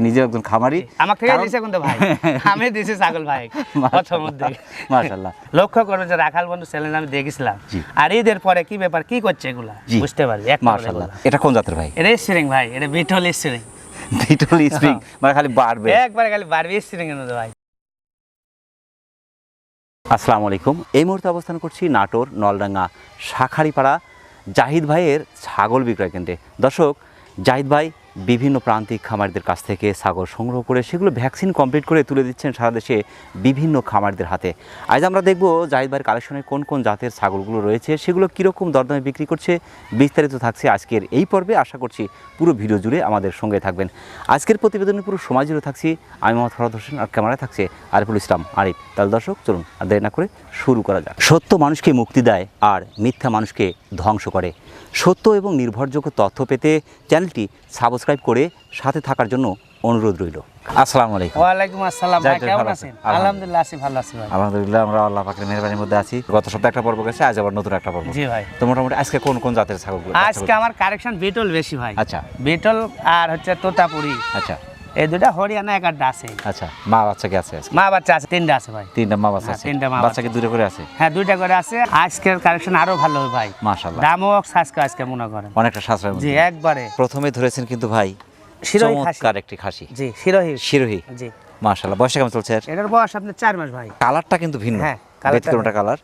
আমি নিজে একজন খামারি। আমার থেকে দিছে কিন্তু ভাই। আমি দিছি ছাগল ভাই প্রথম মাশাআল্লাহ লক্ষ্য করবে যে রাখাল বন্ধু চ্যানেল আমি দেখেছিলাম। আর ঈদের পরে কি ব্যাপার কি করছে এগুলা? বুঝতে পারবি এক মাশাআল্লাহ এটা কোন জাতের ভাই? এটা স্ট্রিং ভাই এটা বিটল স্ট্রিং বিটল স্প্রিং মানে খালি বাড়বে। একবারে খালি বারবি স্ট্রিং এর মধ্যে ভাই। আসসালামু আলাইকুম। এই মুহূর্তে অবস্থান করছি নাটোর নলডাঙ্গা শাখারিপাড়া জাহিদ ভাইয়ের ছাগল বিক্রয় কেন্দ্রে। দর্শক জাহিদ ভাই বিভিন্ন প্রান্তিক খামারদের কাছ থেকে ছাগল সংগ্রহ করে সেগুলো ভ্যাকসিন কমপ্লিট করে তুলে দিচ্ছেন সারা দেশে বিভিন্ন খামারদের হাতে। আজ আমরা দেখব জাহিদ ভাইয়ের কালেকশনে কোন কোন জাতের ছাগলগুলো রয়েছে, সেগুলো কীরকম দরদামে বিক্রি করছে, বিস্তারিত থাকছে আজকের এই পর্বে। আশা করছি পুরো ভিডিও জুড়ে আমাদের সঙ্গে থাকবেন। আজকের প্রতিবেদনে পুরো সময় জুড়ে থাকছি, আমি মোহাম্মদ ফরাদ হোসেন আর ক্যামেরায় থাকছে আরিফুল ইসলাম। আরিফ, তাহলে দর্শক, চলুন আর দেরি না করে শুরু করা যাক। সত্য মানুষকে মুক্তি দেয় আর মিথ্যা মানুষকে ধ্বংস করে। সত্য এবং নির্ভরযোগ্য তথ্য পেতে চ্যানেলটি সাবস্ক্রাইব করে সাথে থাকার জন্য অনুরোধ রইল। আসসালামু আলাইকুম। ওয়ালাইকুম আসসালাম। ভাই কেমন আছেন? আছেন? আলহামদুলিল্লাহ। আছি ভালো আছি ভাই। আলহামদুলিল্লাহ আমরা আল্লাহ পাকের মেহেরবানির মধ্যে আছি। গত সপ্তাহে একটা পর্ব গেছে আজ আবার নতুন একটা পর্ব। জি ভাই। তো মোটামুটি আজকে কোন কোন জাতের ছাগল আজকে আমার কারেকশন বেটল বেশি ভাই। আচ্ছা। বেটল আর হচ্ছে তোতাপুরি। আচ্ছা। এই দুটা হরিয়ানা এক আড্ডা আছে। আচ্ছা মা বাচ্চা কি আছে মা বাচ্চা আছে তিনটা আছে ভাই। তিনটা মা বাচ্চা হ্যাঁ, আছে। তিনটা মা বাচ্চাকে দূরে করে আছে? হ্যাঁ দুইটা করে আছে। আজকের কালেকশন আরও ভালো হবে ভাই। মাশাআল্লাহ। দামও আজকে আজকে মনে করেন। অনেকটা সাশ্রয় জি একবারে। প্রথমে ধরেছেন কিন্তু ভাই শিরোহী খাসি। চমৎকার একটি খাসি। জি শিরোহী। শিরোহী। জি। মাশাআল্লাহ বয়সটা কেমন চলছে এর? এটার বয়স আপনার চার মাস ভাই। কালারটা কিন্তু ভিন্ন। হ্যাঁ, কালারটা কালার।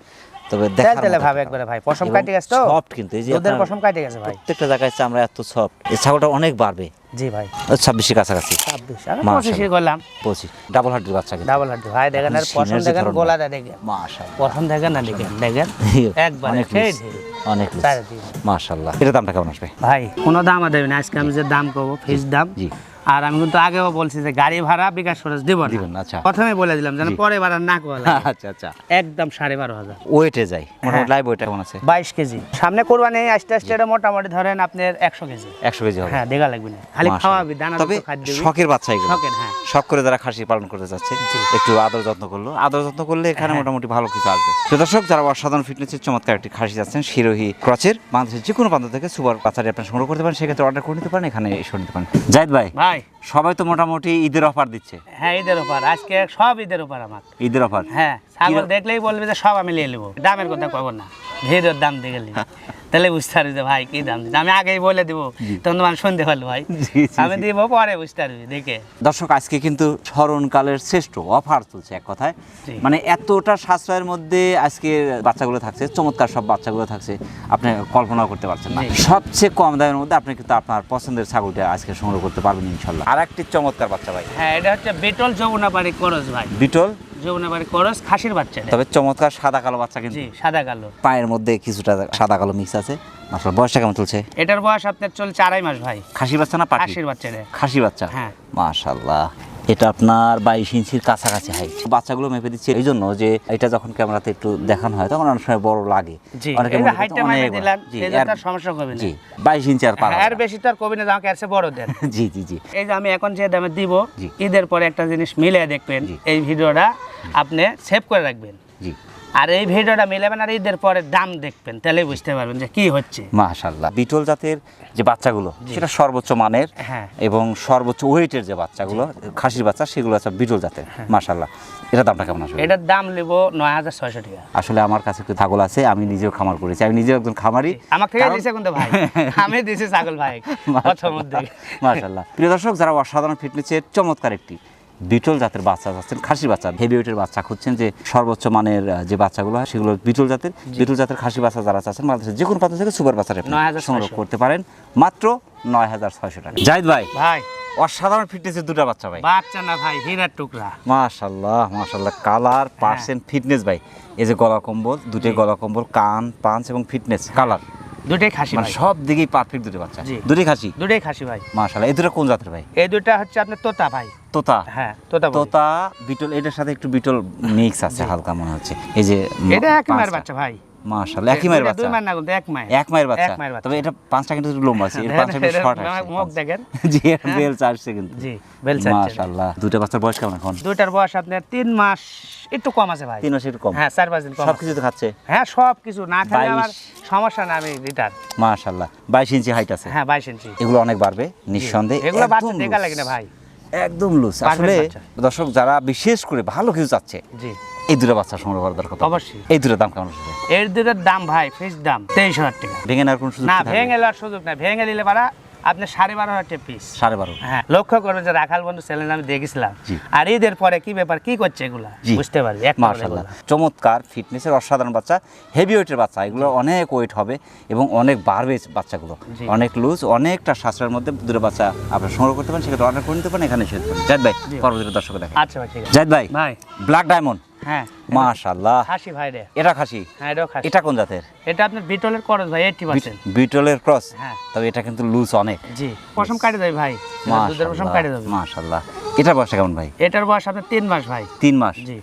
তবে দেখার তেলে ভাবে একবারে ভাই। পশম কাটে গেছে তো? সফট কিন্তু এই যে আপনার পশম কাটে গেছে ভাই। প্রত্যেকটা জায়গায় চামড়া এত সফট। এই ছাগলটা অনেক বাড়বে। জি ভাই। ছাব্বিশের কাছাকাছি। ছাব্বিশ। আমি। পঁচিশে করলাম। পঁচিশ। ডাবল হার্টের বাচ্চা ডাবল হাড্ডি ভাই দেখেন আর পছন্দ দেখেন। গোলাটা দেখেন। পছন্দ দেখেন না দেখেন। দেখেন একবারে অনেক মাশাল্লাহ এটা দামটা কেমন আসবে? ভাই কোনো দাম দেবেন আজকে আমি যে দাম করব ফিস দাম জি। আর আমি কিন্তু আগেও বলছি যে গাড়ি ভাড়া বিকাশ খরচ দিব দিবেন না, আচ্ছা। প্রথমে বলে দিলাম যেন পরে বাড়ার না করা আচ্ছা আচ্ছা। একদম সাড়ে বারো হাজার। ওয়েটে যাই। মোটামুটি হ্যাঁ। লাইভ ওয়েট কেমন আছে? বাইশ কেজি। সামনে কোরবানি আস্তে আস্তে এটা মোটামুটি ধরেন আপনার একশো কেজি। একশো কেজি হবে। হ্যাঁ দেখা লাগবে না। খালি। খাওয়াবি দানা তবে। শখের বাচ্চা এগুলো। শখের হ্যাঁ। শখ করে যারা খাসি পালন করতে যাচ্ছে। একটু আদর যত্ন করল। আদর যত্ন করলে এখানে হ্যাঁ। মোটামুটি ভালো কিছু আসবে। তো দর্শক যারা অসাধারণ ফিটনেসের চমৎকার একটি খাসি যাচ্ছেন শিরোহী ক্রচের বাংলাদেশের যে কোনো প্রান্ত থেকে সুপার বাচ্চাটি আপনার সংগ্রহ করতে পারেন সেক্ষেত্রে অর্ডার করে নিতে পারেন এখানে এসে নিতে পারেন। জাহিদ ভাই। ভাই। সবাই তো মোটামুটি ঈদের অফার দিচ্ছে। হ্যাঁ ঈদের অফার আজকে সব ঈদের অফার আমার। ঈদের অফার হ্যাঁ ছাগল দেখলেই বলবে যে সব আমি নিয়ে নেব। দামের কথা কব না। ভিড়ের দাম দিয়ে গেলি। তাহলে বুঝতে পারবি যে ভাই কি দাম আমি আগেই বলে দিব তখন তোমার শুনতে পারল ভাই। আমি দিব পরে বুঝতে পারবি দেখে। দর্শক আজকে কিন্তু স্মরণকালের শ্রেষ্ঠ অফার চলছে এক কথায়। মানে এতটা সাশ্রয়ের মধ্যে আজকে বাচ্চাগুলো থাকছে চমৎকার সব বাচ্চাগুলো থাকছে আপনি কল্পনা করতে পারছেন না। সবচেয়ে কম দামের মধ্যে আপনি কিন্তু আপনার পছন্দের ছাগলটা আজকে সংগ্রহ করতে পারবেন ইনশাল্লাহ। আর একটি চমৎকার বাচ্চা ভাই। হ্যাঁ এটা হচ্ছে বিটল যমুনাবাড়ি করস ভাই। বিটল? যমুনাবাড়ি করস খাসির বাচ্চা তবে চমৎকার সাদা কালো বাচ্চা কিন্তু। জি সাদা কালো। পায়ের মধ্যে কিছুটা সাদা কালো মিক্স আছে। আসলে বয়সটা কেমন চলছে? এটার বয়স আপনার চলছে আড়াই মাস ভাই। খাসির বাচ্চা না খাসির বাচ্চা। খাসি বাচ্চা। হ্যাঁ। মাশাল্লাহ এটা আপনার বাইশ ইঞ্চির কাছাকাছি হাইট বাচ্চাগুলো মেপে দিচ্ছে এই জন্য যে এটা যখন ক্যামেরাতে একটু দেখানো হয় তখন অনেক সময় বড় লাগে। অনেকে সমস্যা হবে জি বাইশ ইঞ্চি আর এর বেশি তো আর কবি না আমাকে বড় দেন। জি জি জি। এই যে আমি এখন যে দামে দিব ঈদের পরে একটা জিনিস মিলে দেখবেন। এই ভিডিওটা আপনি সেভ করে রাখবেন। জি। আর এই ভিডিওটা মিলাবেন আর ঈদের পরে দাম দেখবেন তাহলে বুঝতে পারবেন যে কি হচ্ছে। মাশাল্লাহ বিটল জাতের যে বাচ্চাগুলো সেটা সর্বোচ্চ মানের হ্যাঁ। এবং সর্বোচ্চ ওয়েটের যে বাচ্চাগুলো খাসির বাচ্চা সেগুলো আছে বিটল জাতের মাশাল্লাহ এটা দামটা কেমন আসবে এটার দাম নেব নয় হাজার ছয়শো টাকা। আসলে আমার কাছে একটু ছাগল আছে আমি নিজেও খামার করেছি আমি নিজেও একজন খামারি। আমার থেকে দিছে কিন্তু ভাই। আমি দিছি ছাগল ভাই মাশাল্লাহ প্রিয় দর্শক যারা অসাধারণ ফিটনেসের চমৎকার একটি বিটল জাতের বাচ্চা যাচ্ছেন খাসি বাচ্চা হেভি ওয়েটের বাচ্চা খুঁজছেন যে সর্বোচ্চ মানের যে বাচ্চাগুলো হয় সেগুলো বিটল জাতের। বিটল জাতের খাসি বাচ্চা যারা চাচ্ছেন বাংলাদেশের যে কোনো প্রান্ত থেকে সুপার 9,600 সংগ্রহ করতে পারেন। মাত্র নয় হাজার ছয়শো টাকা। জাহিদ ভাই ভাই। অসাধারণ ফিটনেসের দুটো বাচ্চা ভাই। বাচ্চা না ভাই হীরার টুকরা। মাশাল্লাহ মাশাল্লাহ কালার হ্যাঁ। পার্সেন্ট ফিটনেস ভাই। এই যে গলা কম্বল দুটোই গলা কম্বল কান পাঞ্চ এবং ফিটনেস কালার। দুটোই খাসি মানে ভাই। সব দিকেই পারফেক্ট দুটো বাচ্চা। দুটোই খাসি? দুটোই খাসি ভাই। মাশাআল্লাহ এই দুটো কোন জাতের ভাই? এই দুটো হচ্ছে আপনার তোতা ভাই। তোতা? হ্যাঁ তোতা তোতা বিটল এটার সাথে একটু বিটল মিক্স আছে হালকা মনে হচ্ছে। এই যে এটা একমার বাচ্চা ভাই। মাশাআল্লাহ একই মায়ের দুই মায়ের না কিন্তু এক মায়ের। এক মায়ের বাচ্চা? এক মায়ের বাচ্চা। তবে এটা পাঁচটা কিন্তু লম্বা আছে এর পাঁচটা একটু শর্ট আছে। মুখ দেখেন। জি বেল চার্জছে কিন্তু। জি বেল চাচ্ছে মাশাআল্লাহ। দুটো বাচ্চার বয়স কেমন এখন? দুইটার বয়স আপনার তিন মাস একটু কম আছে ভাই। তিন মাসের একটু কম। হ্যাঁ চার পাঁচ দিন কম সব তো খাচ্ছে? হ্যাঁ সব না খেলে বাইশ। সমস্যা না আমি রিটার্ন মাশাআল্লাহ। বাইশ ইঞ্চি হাইট আছে। হ্যাঁ ইঞ্চি। এগুলো অনেক বাড়বে নিঃসন্দেহে। এগুলো বাচ্চা একদম দেখা লাগে না ভাই। একদম লুজ আসলে দর্শক যারা বিশেষ করে ভালো কিছু চাচ্ছে জি। এই দুটো বাচ্চা সংগ্রহ করা দরকার অবশ্যই। এই দুটো দাম কেমন আসবে? এর দুটোর দাম ভাই ফিস দাম তেইশ হাজার টাকা। ভেঙে নেওয়ার কোনো সুযোগ না ভেঙে নেওয়ার সুযোগ না ভেঙে নিলে পারা আপনি সাড়ে বারো হাজার টাকা পিস সাড়ে বারো। হ্যাঁ লক্ষ্য করবেন যে রাখাল বন্ধু চ্যানেল আমি দেখেছিলাম। আর ঈদের পরে কি ব্যাপার কি করছে এগুলা? বুঝতে পারবি এক মার্শাল্লাহ। চমৎকার ফিটনেসের অসাধারণ বাচ্চা হেভি ওয়েটের বাচ্চা এগুলো অনেক ওয়েট হবে এবং অনেক বাড়বে বাচ্চাগুলো। অনেক লুজ অনেকটা সাশ্রয়ের মধ্যে দুটো বাচ্চা আপনি সংগ্রহ করতে পারেন সেক্ষেত্রে অর্ডার করে নিতে পারেন এখানে নিতে পারেন জাহিদ ভাই পরবর্তী দর্শক দেখেন আচ্ছা ভাই ঠিক আছে। জাহিদ ভাই ভাই ব্ল্যাক ডায়মন্ড হ্যাঁ মাশাল্লাহ খাসি ভাই রে। এটা খাসি? হ্যাঁ খাসি। এটা কোন জাতের? এটা আপনার বিটলের করজ ভাই এইটটি পার্সেন্ট বিটলের ক্রস? হ্যাঁ। তবে এটা কিন্তু লুজ অনেক। জি পশম কাটে দেবে ভাই। এটা দুধের পশম কাটে দেবে মাশাল্লাহ এটার বয়সটা কেমন ভাই? এটার বয়স আপনার তিন মাস ভাই। তিন মাস? জি।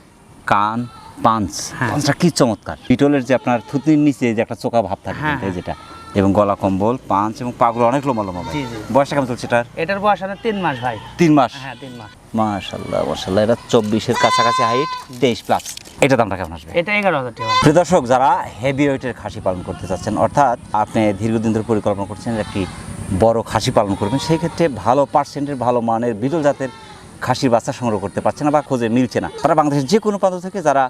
কান পাঞ্চ। হ্যাঁ। পাঞ্চটা কি চমৎকার। পিটলের যে আপনার থুতনির নিচে যে একটা চোকা ভাব থাকে হ্যাঁ, যেটা। এবং গলা কম্বল পাঞ্চ এবং পাগুলো অনেক লোমা লোমা ভাই। বয়সটা কেমন চলছে এটার? এটার বয়স আপনার তিন মাস ভাই। তিন মাস? হ্যাঁ তিন মাস। মাশাল্লাহ মাশাল্লাহ এটা চব্বিশের কাছাকাছি হাইট তেইশ প্লাস এটা দামটা কেমন আসবে? এটা এগারো হাজার টাকা। প্রিয় দর্শক যারা হেভি ওয়েটের খাসি পালন করতে চাচ্ছেন অর্থাৎ আপনি দীর্ঘদিন ধরে পরিকল্পনা করছেন যে একটি বড় খাসি পালন করবেন সেই ক্ষেত্রে ভালো পার্সেন্টের ভালো মানের বিরল জাতের খাসির বাচ্চা সংগ্রহ করতে পারছে না বা খোঁজে মিলছে না। তারা বাংলাদেশের যে কোনো প্রান্ত থেকে যারা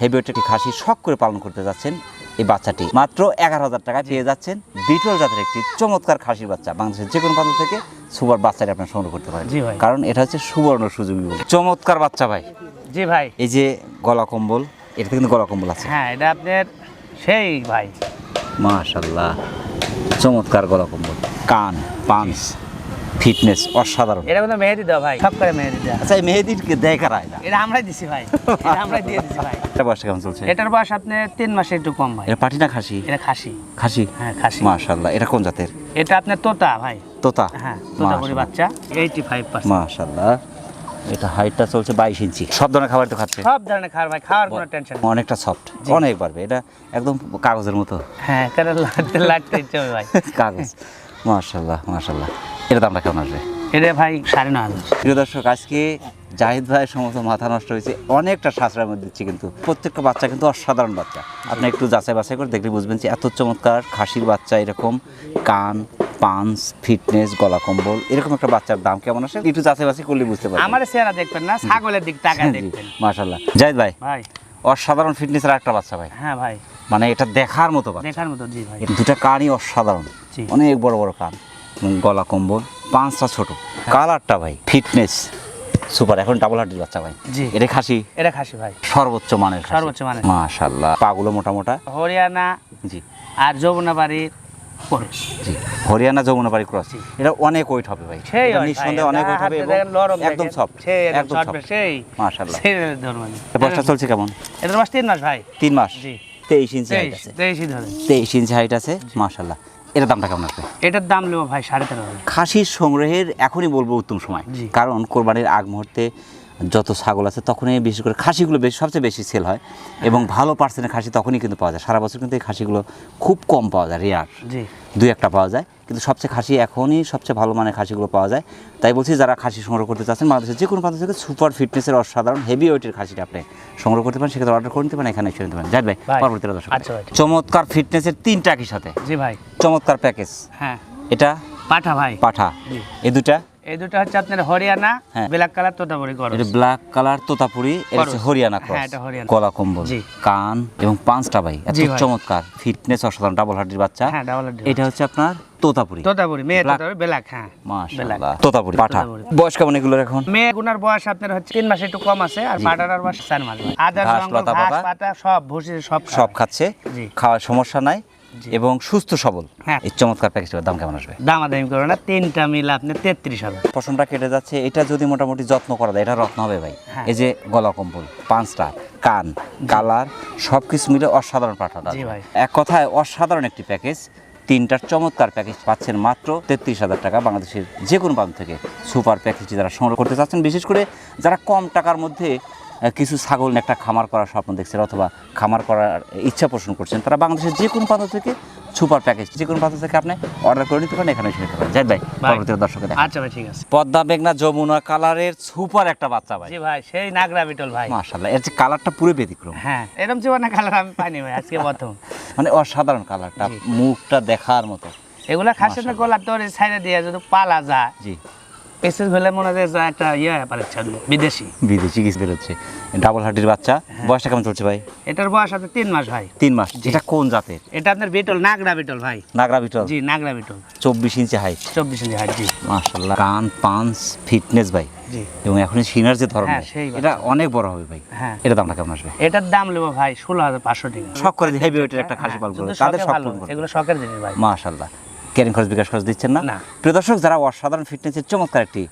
হেভি ওয়েটের একটি খাসি শখ করে পালন করতে যাচ্ছেন এই বাচ্চাটি। মাত্র এগারো হাজার টাকা পেয়ে যাচ্ছেন বিটল জাতের একটি চমৎকার খাসির বাচ্চা বাংলাদেশের যে কোনো প্রান্ত থেকে সুপার বাচ্চাটি আপনার সংগ্রহ করতে পারেন। কারণ এটা হচ্ছে সুবর্ণ সুযোগ চমৎকার বাচ্চা ভাই। জি ভাই। এই যে গলা কম্বল এটাতে কিন্তু গলা কম্বল আছে। হ্যাঁ এটা আপনার সেই ভাই। মাশাল্লাহ চমৎকার গলা কম্বল। কান পাঞ্চ ফিটনেস অসাধারণ। এটা কিন্তু মেহেদি দেওয়া ভাই। সব করে মেহেদি দেওয়া আচ্ছা এই মেহেদিকে দেয় কারা এটা এটা আমরাই দিছি ভাই। এটা আমরাই দিয়ে দিছি ভাই। এটা বয়স কেমন চলছে? এটার বয়স আপনার তিন মাসে একটু কম ভাই। এটা পাটি না খাসি? এটা খাসি। খাসি? হ্যাঁ খাসি। মাশাল্লাহ এটা কোন জাতের? এটা আপনার তোতা ভাই। তোতা? হ্যাঁ তোতা করি বাচ্চা এইটি ফাইভ পার্সেন্ট মাশাল্লাহ এটা হাইটটা চলছে বাইশ ইঞ্চি। সব ধরনের খাবার তো খাচ্ছে? সব ধরনের খাবার ভাই খাওয়ার কোনো টেনশন অনেকটা সফট অনেক পারবে এটা একদম কাগজের মতো। হ্যাঁ কেন লাগতে লাগতে ইচ্ছে ভাই। কাগজ। মাশাল্লাহ মাশাল্লাহ এটা দামটা কেমন আসবে? এটা ভাই সাড়ে নয় হাজার। প্রিয় দর্শক আজকে জাহিদ ভাইয়ের সমস্ত মাথা নষ্ট হয়েছে। অনেকটা সাশ্রয়ের মধ্যে দিচ্ছি কিন্তু। প্রত্যেকটা বাচ্চা কিন্তু অসাধারণ বাচ্চা। আপনি একটু যাচাই বাছাই করে দেখলে বুঝবেন যে এত চমৎকার খাসির বাচ্চা এরকম কান পাঞ্চ ফিটনেস গলা কম্বল এরকম একটা বাচ্চার দাম কেমন আসে? একটু যাচাই বাছাই করলে বুঝতে পারবেন। আমার চেহারা দেখবেন না ছাগলের দিক টাকা দেখবেন। মাশাল্লাহ জাহিদ ভাই ভাই। অসাধারণ ফিটনেসের একটা বাচ্চা ভাই। হ্যাঁ ভাই। মানে এটা দেখার মতো বাচ্চা। দেখার মতো জি ভাই। দুটা কানই অসাধারণ। অনেক বড় বড় কান। গলা কম্বল পাঁচটা ছোট। কালারটা ভাই ফিটনেস। সুপার এখন ডাবল হার্ডির বাচ্চা ভাই। জি। এটা খাসি? এটা খাসি ভাই। সর্বোচ্চ মানের সর্বোচ্চ মানের। মাশাআল্লাহ। পাগুলো মোটা মোটা হরিয়ানা জি। আর যমুনা বাড়ির পরশ জি। হরিয়ানা ক্রস। এটা অনেক ওয়েট হবে ভাই। হয় নিঃসন্দেহে অনেক ওয়েট হবে একদম সফট একদম একদম সফট সেই। মাশাআল্লাহ। বয়সটা চলছে কেমন? এটার মাস তিন মাস ভাই। তিন মাস। জি। তেইশ ইঞ্চি হাইট তেইশ আছে। তেইশ ইঞ্চি হাইট আছে। মাশাআল্লাহ। এর দামটা কেমন আছে? এটার দাম নেব ভাই সাড়ে তেরো খাসির সংগ্রহের এখনই বলব উত্তম সময়। কারণ কোরবানির আগ মুহূর্তে যত ছাগল আছে তখনই বিশেষ করে খাসিগুলো বেশি সবচেয়ে বেশি সেল হয়। এবং ভালো পার্সেন্টের খাসি তখনই কিন্তু পাওয়া যায়। সারা বছর কিন্তু এই খাসিগুলো খুব কম পাওয়া যায় রেয়ার দুই একটা পাওয়া যায়। কিন্তু সবচেয়ে খাসি এখনই সবচেয়ে ভালো মানের খাসিগুলো পাওয়া যায়। তাই বলছি যারা খাসি সংগ্রহ করতে চাচ্ছেন বাংলাদেশের যে কোনো প্রান্ত থেকে সুপার ফিটনেসের অসাধারণ হেভি ওয়েটের খাসিটা আপনি সংগ্রহ করতে পারেন সেক্ষেত্রে অর্ডার করে নিতে পারেন এখানে এসে নিতে পারেন। ভাই ভাই, পরবর্তী দর্শক আচ্ছা চমৎকার ফিটনেসের তিনটা একই সাথে। জি ভাই। চমৎকার প্যাকেজ হ্যাঁ। এটা পাঠা ভাই। পাঠা। এই দুটা এই দুটো হচ্ছে আপনার হরিয়ানা। ব্ল্যাক কালার তোতাবড়ি করো এটা ব্ল্যাক কালার তোতাপুরি এটা হচ্ছে হরিয়ানা ক্রস হ্যাঁ, এটা হরিয়ানা। গলা কম্বল। কান এবং পাঁচটা ভাই এত চমৎকার। ফিটনেস অসাধারণ ডাবল হার্ডির বাচ্চা। হ্যাঁ ডাবল এটা হচ্ছে আপনার তোতাপুরি। মেয়ে। ব্ল্যাক হ্যাঁ মাশাআল্লাহ তোতাপুরি পাঠা। বয়স কেমন এগুলোর এখন? মেয়ে গুনার বয়স আপনার হচ্ছে তিন মাসে একটু কম আছে আর পাটার বয়স চার মাস। আদার জঙ্গল ঘাস পাতা। পাতা সব ভুসি সব সব খাচ্ছে। খাওয়ার সমস্যা নাই। এবং সুস্থ সবল। হ্যাঁ। এই চমৎকার প্যাকেজটার দাম কেমন আসবে? দামাদামি করো না তিনটা মিলে আপনি তেত্রিশ হাজার। পশমটা কেটে যাচ্ছে এটা যদি মোটামুটি যত্ন করা যায় এটা রত্ন হবে ভাই। হ্যাঁ। এই যে গলা কম্বল পাঁচটা কান কালার সব কিছু মিলে অসাধারণ পাঠাটা। এক কথায় অসাধারণ একটি প্যাকেজ তিনটার চমৎকার প্যাকেজ পাচ্ছেন মাত্র তেত্রিশ হাজার টাকা বাংলাদেশের যে কোনো প্রান্ত থেকে। সুপার প্যাকেজটি যারা সংগ্রহ করতে চাচ্ছেন বিশেষ করে যারা কম টাকার মধ্যে কিছু ছাগল একটা খামার করার স্বপ্ন দেখছেন অথবা খামার করার ইচ্ছা পোষণ করছেন। তারা বাংলাদেশের যে কোনো প্রান্ত থেকে সুপার প্যাকেজ যে কোনো প্রান্ত থেকে আপনি অর্ডার করে নিতে পারেন এখানে এসে নিতে পারেন। জাহিদ ভাই। পরবর্তী দর্শকের আচ্ছা ভাই ঠিক আছে। পদ্মা মেঘনা যমুনা কালারের সুপার একটা বাচ্চা ভাই। জি ভাই সেই নাগরা বিটল ভাই। মাশাআল্লাহ এর যে কালারটা পুরো ব্যতিক্রম। হ্যাঁ এরকম জীবনে কালার আমি পাইনি ভাই আজকে প্রথম। মানে অসাধারণ কালারটা মুখটা দেখার মতো। এগুলা খাসের না গলা তোর সাইডে দিয়ে যদি পালা যায় জি। পেসেস হলে মনে হয় যে একটা ইয়ে বিদেশি। বিদেশি কিছু বেরোচ্ছে ডাবল হার্টির বাচ্চা। বয়সটা কেমন চলছে ভাই? এটার বয়স আপনার তিন মাস ভাই। তিন মাস। এটা কোন জাতের? এটা আপনার বিটল নাগরা বিটল ভাই। নাগরা বিটল? জি নাগরা বিটল। চব্বিশ ইঞ্চি হাইট চব্বিশ ইঞ্চি হাইট জি। মাশাল্লাহ কান পাঞ্চ ফিটনেস ভাই। এবং এখন সিনার যে ধরন হ্যাঁ, এটা অনেক বড় হবে ভাই। হ্যাঁ। এটা দামটা কেমন আসবে? এটার দাম নেব ভাই ষোলো হাজার পাঁচশো টাকা। শখ করে হেভি ওয়েটের একটা খাসি করবে তাদের শখ এগুলো শখের জিনিস ভাই। মাশাল্লাহ ক্যারিং খরচ বিকাশ খরচ দিচ্ছেন না। প্রিয় দর্শক যারা অসাধারণ ফিটনেসের চমৎকার একটি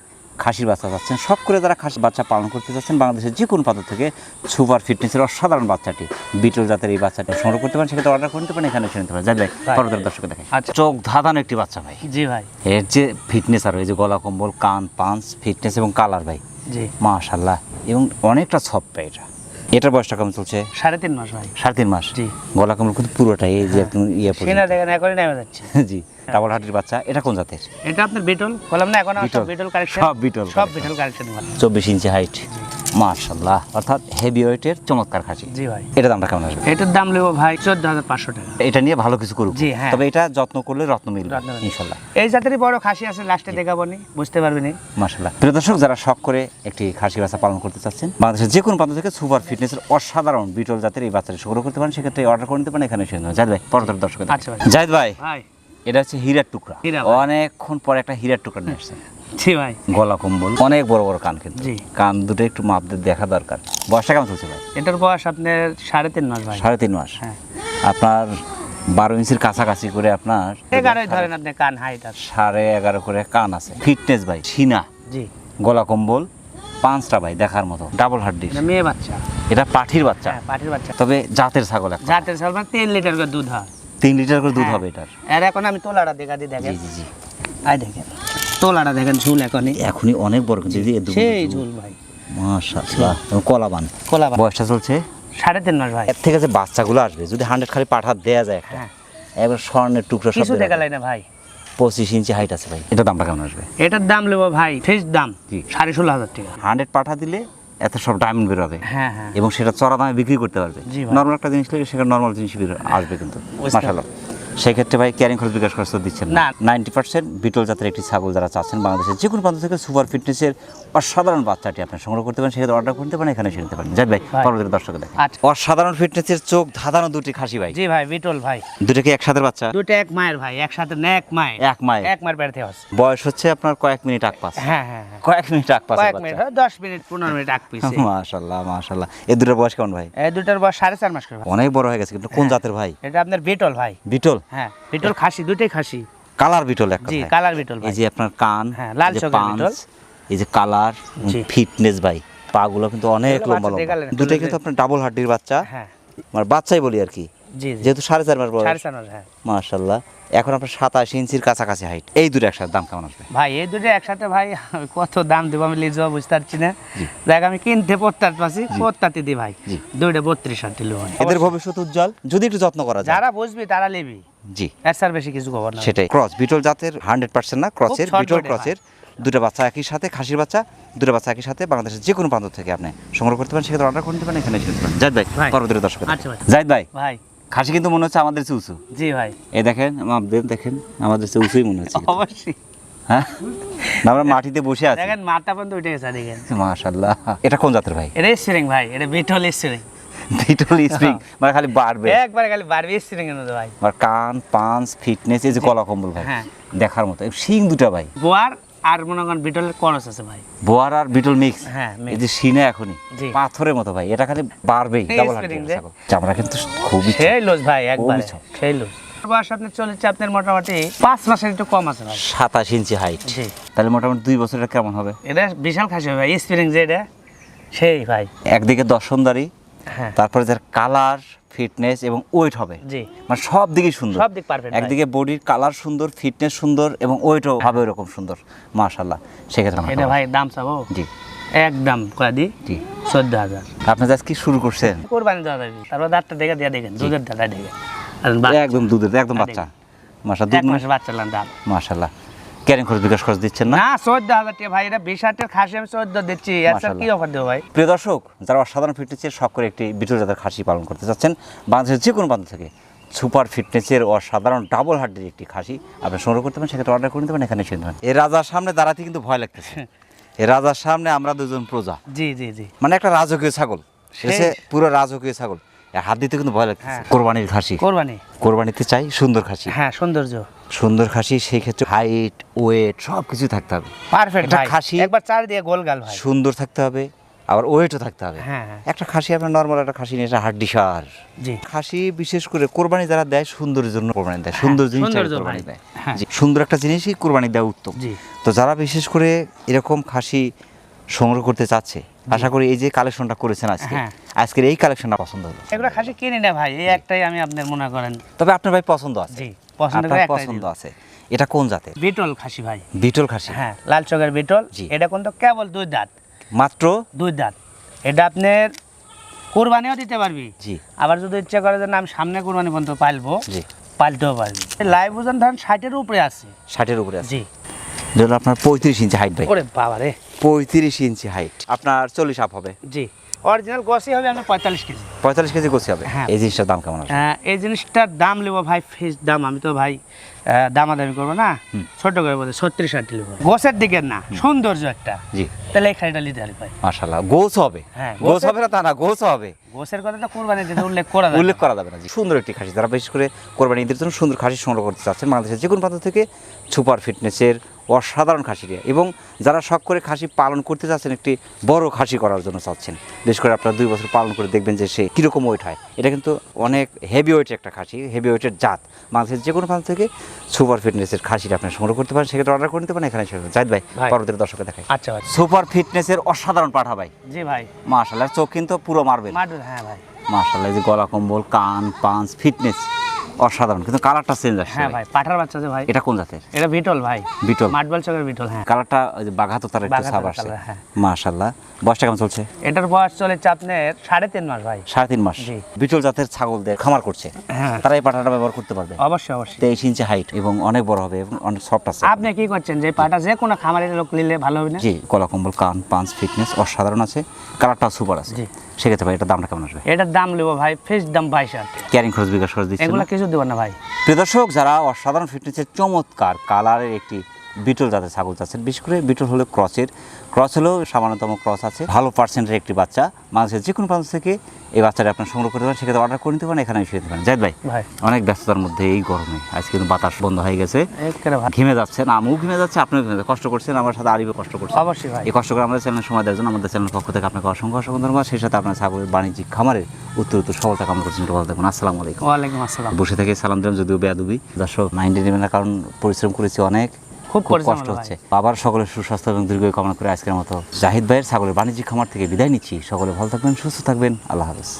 খাসির বাচ্চা চাচ্ছেন সব করে যারা খাসি বাচ্চা পালন করতে চাচ্ছেন বাংলাদেশের যে কোনো পাত্র থেকে সুপার ফিটনেসের অসাধারণ বাচ্চাটি বিটল জাতের এই বাচ্চাটি সংগ্রহ করতে পারেন সেক্ষেত্রে অর্ডার করতে পারেন এখানে শুনতে নিতে পারেন। যাই ভাই। পরবর্তী দর্শকে দেখেন আচ্ছা। চোখ ধাঁধানো একটি বাচ্চা ভাই। জি ভাই। এর যে ফিটনেস আর এই যে গলা কম্বল কান পাঞ্চ ফিটনেস এবং কালার ভাই। জি। মাশাল্লাহ এবং অনেকটা পাই এটা। এটার বয়সটা কেমন চলছে? সাড়ে তিন মাস ভাই। সাড়ে তিন মাস? জি। গলা কেমন কিন্তু পুরোটাই এই যে একদম ইয়ে সেনা পর্যন্ত। দেখেন এখনই নেমে যাচ্ছে। জি ডাবল হার্টের বাচ্চা এটা কোন জাতের? এটা আপনার বিটল বললাম না এখন সব বিটল। বিটল কালেকশন সব বিটল সব বিটল কালেকশন চব্বিশ ইঞ্চি হাইট মার্শাল্লাহ অর্থাৎ হেভি ওয়েটের চমৎকার খাসি। জি ভাই। এটা দামটা কেমন আসবে? এটার দাম নেব ভাই চোদ্দ হাজার পাঁচশো টাকা। এটা নিয়ে ভালো কিছু করুক। জি, হ্যাঁ। তবে এটা যত্ন করলে রত্ন মিলবে ইনশাল্লাহ এই জাতেরই বড় খাসি আছে লাস্টে দেখাবো নি বুঝতে পারবি নি। মার্শাল্লাহ প্রিয় দর্শক যারা শখ করে একটি খাসি বাচ্চা পালন করতে চাচ্ছেন বাংলাদেশের যে কোনো প্রান্ত থেকে সুপার ফিটনেসের অসাধারণ বিটল জাতের এই বাচ্চাটি সংগ্রহ করতে পারেন সেক্ষেত্রে অর্ডার করে নিতে পারেন এখানে এসে জাহিদ ভাই পরবর্তী দর্শক আচ্ছা ভাই। জাহিদ ভাই ভাই। এটা হচ্ছে হীরার টুকরা। অনেকক্ষণ পরে একটা হীরার টুকরা নিয়ে আসছেন। জি ভাই। গলা কম্বল অনেক বড় বড় কান কিন্তু। জি। কান দুটো একটু মাপ দিয়ে দেখা দরকার। বয়সটা কেমন চলছে ভাই? এটার বয়স আপনার সাড়ে তিন মাস ভাই। সাড়ে তিন মাস। হ্যাঁ। আপনার বারো ইঞ্চির কাছাকাছি করে আপনার এগারোই ধরেন আপনি কান হাইট আছে। সাড়ে এগারো করে কান আছে। ফিটনেস ভাই সিনা। জি। গলা কম্বল পাঁচটা ভাই দেখার মতো। ডাবল হাড্ডি মেয়ে বাচ্চা। এটা পাঠির বাচ্চা। হ্যাঁ পাটির বাচ্চা। তবে জাতের ছাগল জাতের সালমান তিন লিটার করে দুধ হয়। তিন লিটার করে দুধ হ্যাঁ। হবে এটার। আর এখন আমি তোলাটা দেখা দিই জি দেখেন। জি জি আই দেখেন। তোলাটা দেখেন ঝুল এখনই। এখনই অনেক বড় কিন্তু দিদি সেই ঝুল। ভাই। মাশাআল্লাহ এবং কলা বান কোলা বয়সটা চলছে? সাড়ে তিন মাস ভাই। এর থেকে যে বাচ্চাগুলো আসবে যদি হান্ড্রেড খালি পাঠা দেয়া যায় একটা হ্যাঁ। একবার স্বর্ণের টুকরো সব কিছু দেখা। যায়। না ভাই। পঁচিশ ইঞ্চি হাইট আছে ভাই। এটা দামটা কেমন আসবে? এটার দাম নেব ভাই ফিক্স দাম। সাড়ে ষোলো হাজার টাকা। হান্ড্রেড পাঠা দিলে এত সব ডায়মন্ড বেরোবে। হ্যাঁ হ্যাঁ। এবং সেটা চড়া দামে বিক্রি করতে পারবে। নর্মাল একটা জিনিস লাগে সেখানে নর্মাল জিনিস আসবে কিন্তু। মাসাল্লাহ সেক্ষেত্রে ভাই ক্যারিং খরচ বিকাশ খরচ দিচ্ছেন না। নাইনটি পার্সেন্ট বিটল জাতের একটি ছাগল যারা চাচ্ছেন বাংলাদেশের যে কোনো প্রান্ত থেকে সুপার ফিটনেসের অসাধারণ বাচ্চাটি আপনি সংগ্রহ করতে পারেন সেক্ষেত্রে অর্ডার করতে পারেন এখানে এসে নিতে পারেন। যাই ভাই। পরবর্তী দর্শকে দেখেন আচ্ছা। অসাধারণ ফিটনেসের চোখ ধাঁধানো দুটি খাসি ভাই। জি ভাই বিটল ভাই। দুটো কি একসাথে বাচ্চা? দুটো এক মায়ের ভাই একসাথে না এক মায়ের। এক মায়ের। এক মায়ের থেকে আছে। বয়স হচ্ছে আপনার কয়েক মিনিট আগ পাস হ্যাঁ হ্যাঁ হ্যাঁ। কয়েক মিনিট আগ পাস কয়েক মিনিট হয়, দশ মিনিট পনেরো মিনিট আগ পিছে। মাশাল্লাহ মাশাল্লাহ। এই দুটোর বয়স কেমন ভাই? এই দুটার বয়স সাড়ে চার মাস করে। অনেক বড় হয়ে গেছে কিন্তু কোন জাতের ভাই? এটা আপনার বিটল ভাই। বিটল? হ্যাঁ বিটল খাসি দুটোই খাসি। কালার বিটল একটা জি কালার বিটল ভাই। এই যে আপনার কান হ্যাঁ, লাল চোখের বিটল। এই যে কালার ফিটনেস ভাই পাগুলো কিন্তু অনেক লম্বা লম্বা। দুটোই কিন্তু আপনার ডাবল হাড্ডির বাচ্চা। হ্যাঁ। মানে বাচ্চাই বলি আর কি। যেহেতু সাড়ে চার মাস বয়স। মাস হ্যাঁ। এখন আপনার সাতাশ ইঞ্চির কাছাকাছি হাইট এই দুটো একসাথে দাম কেমন আসবে? ভাই এই দুটো একসাথে ভাই কত দাম দেবো আমি লিজ বুঝতে পারছি না। দেখ আমি কিনতে পড়তে পারছি পড়তাতে দি ভাই। দুইটা বত্রিশ হাজার দিল এদের ভবিষ্যৎ উজ্জ্বল। যদি একটু যত্ন করা যায়। যারা বুঝবি তারা নেবি জি। এর স্যার বেশি কিছু খবর না। সেটাই। ক্রস বিটল জাতের হান্ড্রেড পার্সেন্ট না? ক্রসের বিটল ক্রসের দুটো বাচ্চা একই সাথে খাসির বাচ্চা দুটো বাচ্চা একই সাথে বাংলাদেশের যে কোনো প্রান্ত থেকে আপনি সংগ্রহ করতে পারেন। সেক্ষেত্রে অর্ডার করতে পারেন এখানে এসে নিতে পারেন। জাহিদ ভাই। পরবর্তী দর্শক আচ্ছা ভাই। জাহিদ ভাই ভাই। খাসি কিন্তু মনে হচ্ছে আমাদের চেয়ে উঁচু। জি ভাই। এই দেখেন আমাদের দেখেন আমাদের চেয়ে উঁচুই মনে হচ্ছে। অবশ্যই। হ্যাঁ? আমরা মাটিতে বসে আছি। দেখেন মাথা পর্যন্ত উঠে গেছে দেখেন। মাশাল্লাহ এটা কোন জাতের ভাই? এটা স্প্রিং ভাই। এটা বিটল স্প্রিং। Beetle spring. মানে খালি বাড়বে। একবারে খালি বারবি স্প্রিং এর মধ্যে ভাই। আর কান পাঞ্চ ফিটনেস এই যে গলা কম্বল ভাই। হ্যাঁ। দেখার মতো। শিং দুটা ভাই। বোয়ার আর মনে করেন বিটলের করস আছে ভাই। বোয়ার আর বিটল মিক্স? হ্যাঁ। এই যে সিনে এখনই। পাথরের মতো ভাই এটা খালি বাড়বেই ডাবল চামড়া কিন্তু খুবই ছোট। সেই লোজ ভাই একবারে। সেই লোজ। বয়স আপনার চলেছে আপনার মোটামুটি পাঁচ মাসের একটু কম আছে ভাই। সাতাশ ইঞ্চি হাইট তাহলে মোটামুটি দুই বছরের কেমন হবে? এটা বিশাল খাসি হবে ভাই স্প্রিং যে এটা সেই ভাই। একদিকে দর্শনদারি হ্যাঁ তারপরে যার কালার ফিটনেস এবং ওয়েট হবে। মানে সব দিকেই সুন্দর। সব দিক পারফেক্ট একদিকে বডির কালার সুন্দর ফিটনেস সুন্দর এবং ওয়েটও হবে ওরকম সুন্দর মাশাল্লাহ সেক্ষেত্রে এটা ভাই দাম চাবো? জি। একদম কয়া দি জি। চোদ্দ হাজার আপনি আজ কি শুরু করছেন? কোরবানি দেওয়া যাবে। তারপর দাঁতটা দেখে দিয়ে দেখেন দুধের দাঁড়া দেখে একদম দুধের একদম বাচ্চা। মাশা দুধ মাসের বাচ্চা লান দাম মাশাল্লাহ ক্যারিং খরচ বিকাশ খরচ দিচ্ছেন না? চোদ্দ হাজার টাকা ভাই এটা বিশ হাজার খাসি আমি চোদ্দ দিচ্ছি। এর কি অফার দেবো ভাই? প্রিয় দর্শক যারা অসাধারণ ফিটনেসের শখ করে একটি বিটল জাতের খাসি পালন করতে চাচ্ছেন বাংলাদেশের যে কোনো প্রান্ত থেকে সুপার ফিটনেসের অসাধারণ ডাবল হার্টের একটি খাসি আপনি সংগ্রহ করতে পারেন সেক্ষেত্রে অর্ডার করে নিতে পারেন এখানে এসে নিতে এই রাজার সামনে দাঁড়াতে কিন্তু ভয় লাগতেছে। এই রাজার সামনে আমরা দুজন প্রজা। জি জি জি। মানে একটা রাজকীয় ছাগল। সে পুরো রাজকীয় ছাগল। হাত দিতে কিন্তু ভয় লাগতেছে। হ্যাঁ। কোরবানির খাসি। কোরবানি। কোরবানিতে চাই সুন্দর খাসি। হ্যাঁ সৌন্দর্য। সুন্দর খাসি সেই ক্ষেত্রে হাইট ওয়েট সব কিছু থাকতে হবে। পারফেক্ট একটা খাসি- একবার চারিদিকে গোল গাল ভাই। সুন্দর থাকতে হবে আবার ওয়েটও থাকতে হবে। হ্যাঁ হ্যাঁ। একটা খাসি আপনার নর্মাল একটা খাসি নিয়ে হাড্ডি সার। জি। খাসি বিশেষ করে কোরবানি যারা দেয় সুন্দরের জন্য কোরবানি দেয়। সুন্দর জিনিস হ্যাঁ, কোরবানি দেয়। হ্যাঁ। সুন্দর একটা জিনিসই কোরবানি দেওয়া উত্তম। জি। তো যারা বিশেষ করে এরকম খাসি সংগ্রহ করতে চাচ্ছে আশা করি এই যে কালেকশনটা করেছেন আজকে হ্যাঁ। আজকের এই কালেকশনটা পছন্দ হলো এগুলো খাসি কিনে না ভাই এই একটাই আমি আপনার মনে করেন। তবে আপনার ভাই পছন্দ আছে। আপনার পছন্দ আছে। এটা কোন জাতের? বিটল খাসি ভাই। বিটল খাসি? হ্যাঁ লাল চকের বিটল। এটা কিন্তু কেবল দুই দাঁত। মাত্র? দুই দাঁত। এটা আপনার কোরবানিও দিতে পারবি। জি। আবার যদি ইচ্ছা করে যে আমি সামনে কোরবানি পর্যন্ত পালবো জি। পালতেও পারবি। লাইভ ওজন ধরেন ষাটের উপরে আছে। ষাটের উপরে আছে। জি। যেটা আপনার পঁয়ত্রিশ ইঞ্চি হাইট ভাই। ওরে বাবা রে পঁয়ত্রিশ ইঞ্চি হাইট আপনার চল্লিশ আপ হবে। জি। অরিজিনাল গসি হবে আপনার পঁয়তাল্লিশ কেজি। পঁয়তাল্লিশ কেজি করছি হবে? হ্যাঁ। এই জিনিসটার দাম কেমন হ্যাঁ, এই জিনিসটার দাম নেব ভাই ফিস দাম আমি তো ভাই দামাদামি করব না। ছোট করে বলতে ছত্রিশ আটটি নেব গোসের দিকের না সৌন্দর্য একটা। জি। তাহলে এই খাড়িটা নিতে পারি ভাই। মাশাল্লাহ গোছ হবে? হ্যাঁ, গোছ- হবে না তা না গোছ হবে। গোসের কথা তো কোরবানি দিতে উল্লেখ করা যায় উল্লেখ করা যাবে না। সুন্দর একটি খাসি। যারা বিশেষ করে কোরবানি ঈদের জন্য সুন্দর খাসি সংগ্রহ করতে চাচ্ছেন বাংলাদেশের যে কোনো প্রান্ত থেকে সুপার ফিটনেসের অসাধারণ খাসি দিয়ে। এবং যারা শখ করে খাসি পালন করতে চাচ্ছেন একটি বড় খাসি করার জন্য চাচ্ছেন বিশেষ করে আপনারা দুই বছর পালন করে দেখবেন যে সে কীরকম ওয়েট হয়। এটা কিন্তু অনেক হেভি ওয়েটের একটা খাসি হেভি ওয়েটের জাত। বাংলাদেশের যে কোনো প্রান্ত থেকে সুপার ফিটনেসের খাসিটা আপনি সংগ্রহ করতে পারেন সেক্ষেত্রে অর্ডার করে নিতে পারেন এখানে জাহিদ ভাই। পরবর্তী দর্শকে দেখায় আচ্ছা সুপার ফিটনেসের অসাধারণ পাঠা ভাই। জি ভাই। মাশাল্লাহ চোখ কিন্তু পুরো মারবে হ্যাঁ ভাই। মাশাল্লাহ যে গলা কম্বল কান পাঞ্চ ফিটনেস অসাধারণ কিন্তু কালারটা চেঞ্জ আসছে হ্যাঁ ভাই। পাঠার বাচ্চা যে ভাই। এটা কোন জাতের? এটা বিটল ভাই। বিটল। মাটবল চকের বিটল হ্যাঁ। কালারটা ওই যে বাঘাতো তার একটু ছাপ আসছে। হ্যাঁ। বয়সটা কেমন চলছে? এটার বয়স চলেছে আপনার সাড়ে তিন মাস ভাই। সাড়ে তিন মাস। বিটল জাতের ছাগলদের খামার করছে। হ্যাঁ। তারা এই পাঠাটা ব্যবহার করতে পারবে? অবশ্যই অবশ্যই। তেইশ ইঞ্চি হাইট এবং অনেক বড় হবে এবং অনেক সফট আছে। আপনি কি করছেন? যে পাটা যে কোনো খামারের লোক নিলে ভালো হবে না? জি গলা কম্বল কান পাঞ্চ ফিটনেস অসাধারণ আছে। কালারটা সুপার আছে। জি। সেক্ষেত্রে ভাই এটার দামটা কেমন আসবে? এটার দাম নেব ভাই ফিস দাম বাইশ হাজার ক্যারিং খরচ বিকাশ খরচ দিচ্ছে এগুলো কিছু দেবো না ভাই। প্রিয় দর্শক যারা অসাধারণ ফিটনেসের চমৎকার কালারের একটি বিটল জাতের ছাগল চাচ্ছেন বিশেষ করে বিটল হলো ক্রসের ক্রস হলেও সামান্যতম ক্রস আছে। ভালো পার্সেন্টের একটি বাচ্চা বাংলাদেশের যে কোনো প্রান্ত থেকে এই বাচ্চাটা আপনার সংগ্রহ করতে পারেন সেক্ষেত্রে অর্ডার করে নিতে পারেন এখানে এসে নিতে পারেন। জাহিদ ভাই অনেক ব্যস্ততার মধ্যে এই গরমে আজকে কিন্তু বাতাস বন্ধ হয়ে গেছে। ঘেমে যাচ্ছেন আমিও ঘেমে যাচ্ছে আপনিও ঘেমে কষ্ট করছেন আমার সাথে আরিবে কষ্ট করছেন অবশ্যই এই কষ্ট করে আমাদের চ্যানেল সময় দেওয়ার জন্য আমাদের চ্যানেল পক্ষ থেকে আপনাকে অসংখ্য অসংখ্য ধন্যবাদ। সেই সাথে আপনার ছাগলের বাণিজ্যিক খামারে উত্তর উত্তর সফলতা কামনা করছেন ভালো থাকুন আসসালামু আলাইকুম। ওয়ালাইকুম আসসালাম। বসে থেকে সালাম দিলাম যদিও বেয়াদুবি। দর্শক মাইন্ডে নেবেন না কারণ পরিশ্রম করেছি অনেক। খুব কষ্ট হচ্ছে। আবার সকলের সুস্বাস্থ্য এবং দীর্ঘ কামনা করে আজকের মতো জাহিদ ভাইয়ের ছাগলের বাণিজ্যিক খামার থেকে বিদায় নিচ্ছি। সকলে ভালো থাকবেন সুস্থ থাকবেন। আল্লাহ হাফেজ।